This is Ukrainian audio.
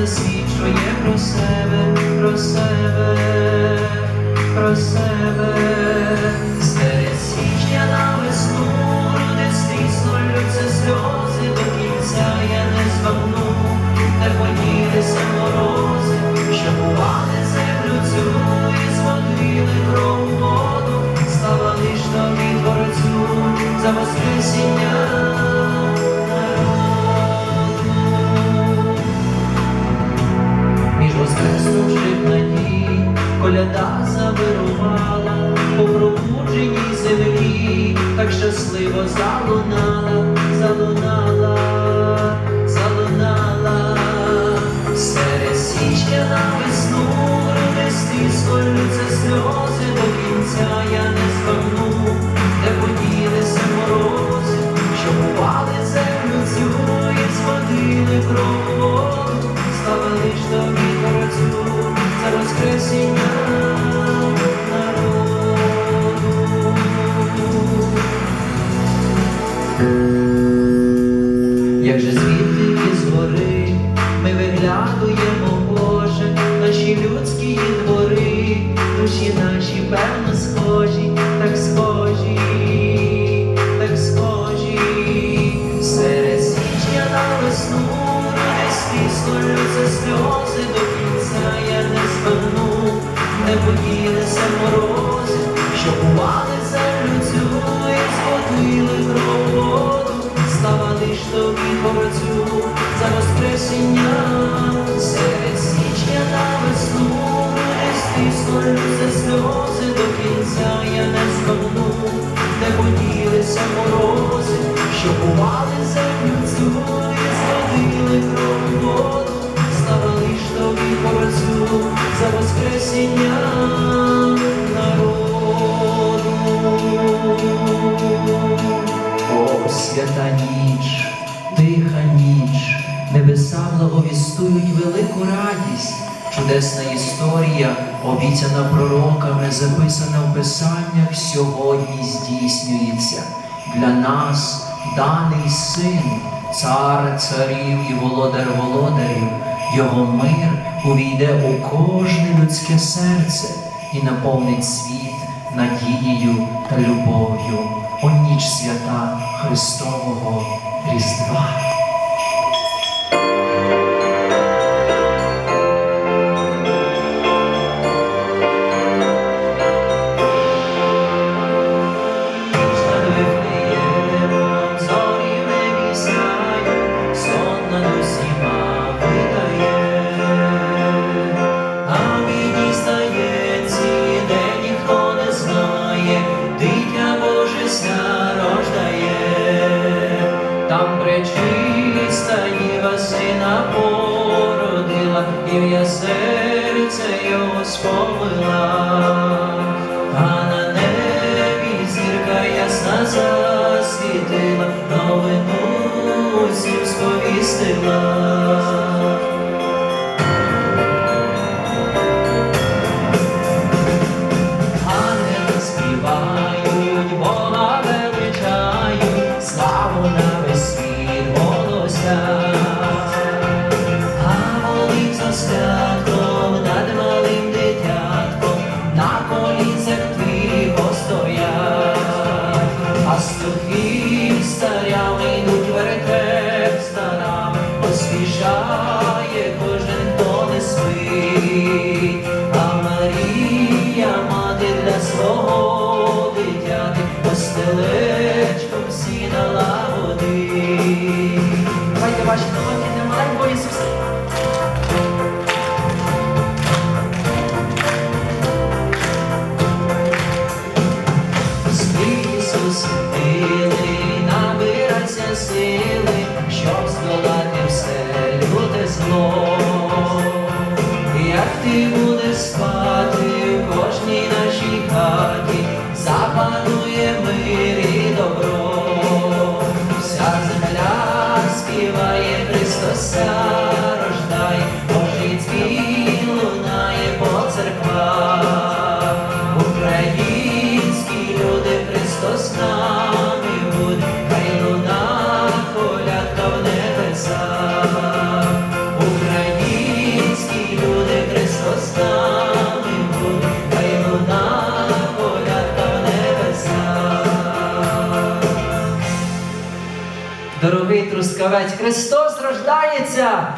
засвідчує про себе, про себе, про себе, серед січня на весну, де стиснулються сльози до кінця, я не збагну, не поділися морози, що бували землю цю і зводили кров воду, слава лиш тобі творцю за воскресіння. розбудженій землі так щасливо залунали. за сльози до кінця я не спину, не поділися морози, що бували. свята ніч, тиха ніч, небеса благовістують велику радість, чудесна історія, обіцяна пророками, записана в Писаннях, сьогодні здійснюється. Для нас даний син, цар царів і володар володарів, його мир увійде у кожне людське серце і наповнить світ надією Cristóvão Rocha. серце його сповила, а на небі зірка ясна засвітила, новину всім сповістила. сили, набирайся сили, щоб здолати все люте зло, як ти будеш. Дорогий Трускавець, Христос рождається!